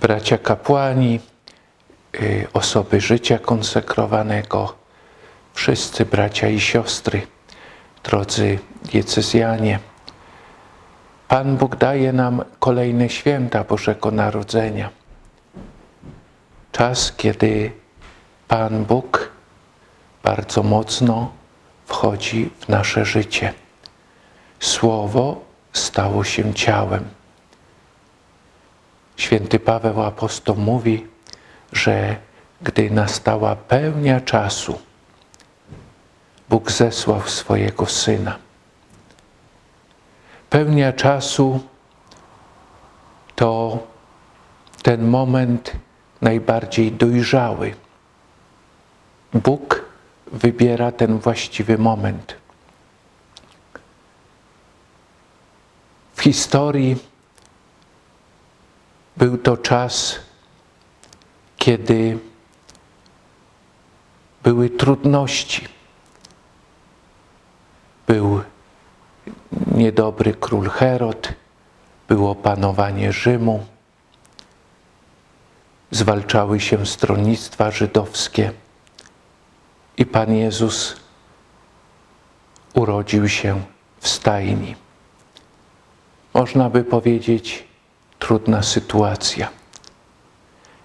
bracia kapłani, y, osoby życia konsekrowanego, wszyscy bracia i siostry, drodzy diecezjanie. Pan Bóg daje nam kolejne święta Bożego Narodzenia. Czas, kiedy Pan Bóg bardzo mocno wchodzi w nasze życie. Słowo stało się ciałem. Święty Paweł apostoł mówi, że gdy nastała pełnia czasu, Bóg zesłał swojego Syna. Pełnia czasu to ten moment najbardziej dojrzały. Bóg wybiera ten właściwy moment. W historii był to czas, kiedy były trudności. Był niedobry król Herod, było panowanie Rzymu, zwalczały się stronnictwa żydowskie i Pan Jezus urodził się w stajni. Można by powiedzieć, trudna sytuacja.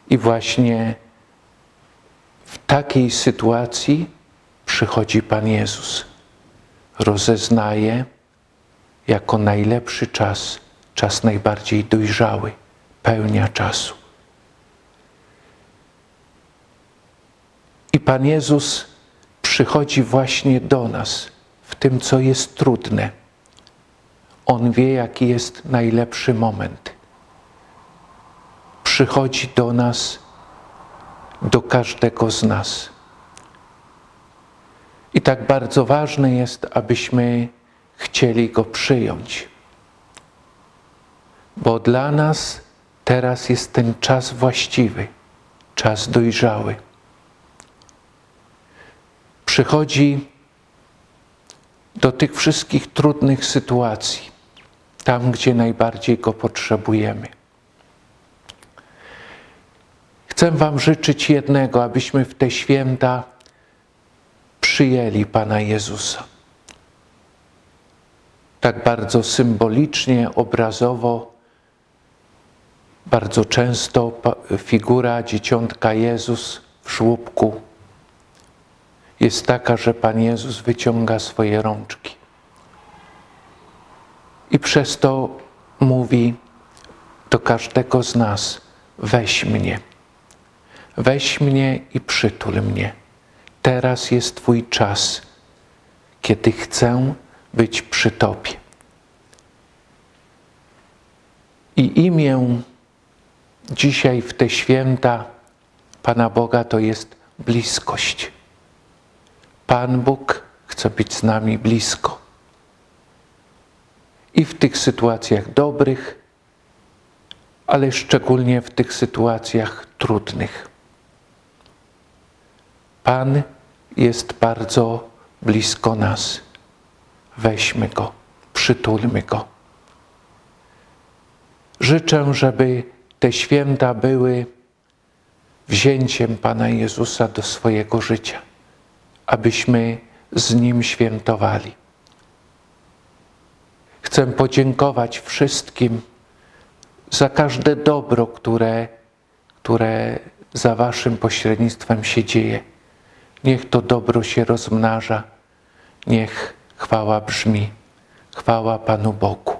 I właśnie w takiej sytuacji przychodzi Pan Jezus. Rozeznaje jako najlepszy czas, czas najbardziej dojrzały, pełnia czasu. I Pan Jezus przychodzi właśnie do nas w tym, co jest trudne. On wie, jaki jest najlepszy moment. Przychodzi do nas, do każdego z nas. I tak bardzo ważne jest, abyśmy chcieli Go przyjąć. Bo dla nas teraz jest ten czas właściwy, czas dojrzały. Przychodzi do tych wszystkich trudnych sytuacji, tam gdzie najbardziej Go potrzebujemy. Chcę Wam życzyć jednego, abyśmy w te święta przyjęli Pana Jezusa. Tak bardzo symbolicznie, obrazowo, bardzo często figura dzieciątka Jezus w żłóbku jest taka, że Pan Jezus wyciąga swoje rączki. I przez to mówi do każdego z nas: weź mnie, weź mnie i przytul mnie. Teraz jest Twój czas, kiedy chcę być przy Tobie. I imię dzisiaj w te święta Pana Boga to jest bliskość. Pan Bóg chce być z nami blisko. I w tych sytuacjach dobrych, ale szczególnie w tych sytuacjach trudnych. Pan jest bardzo blisko nas. Weźmy Go, przytulmy Go. Życzę, żeby te święta były wzięciem Pana Jezusa do swojego życia, abyśmy z Nim świętowali. Chcę podziękować wszystkim za każde dobro, które, które za Waszym pośrednictwem się dzieje. Niech to dobro się rozmnaża, niech chwała brzmi, chwała Panu Bogu.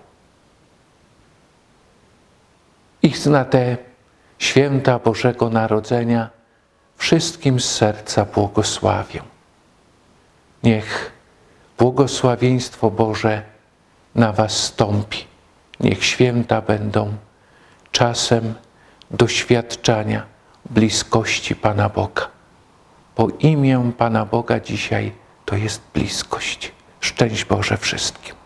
I na te święta Bożego Narodzenia wszystkim z serca błogosławię. Niech błogosławieństwo Boże na Was stąpi. Niech święta będą czasem doświadczania bliskości Pana Boga. Bo imię Pana Boga dzisiaj to jest bliskość. Szczęść Boże wszystkim.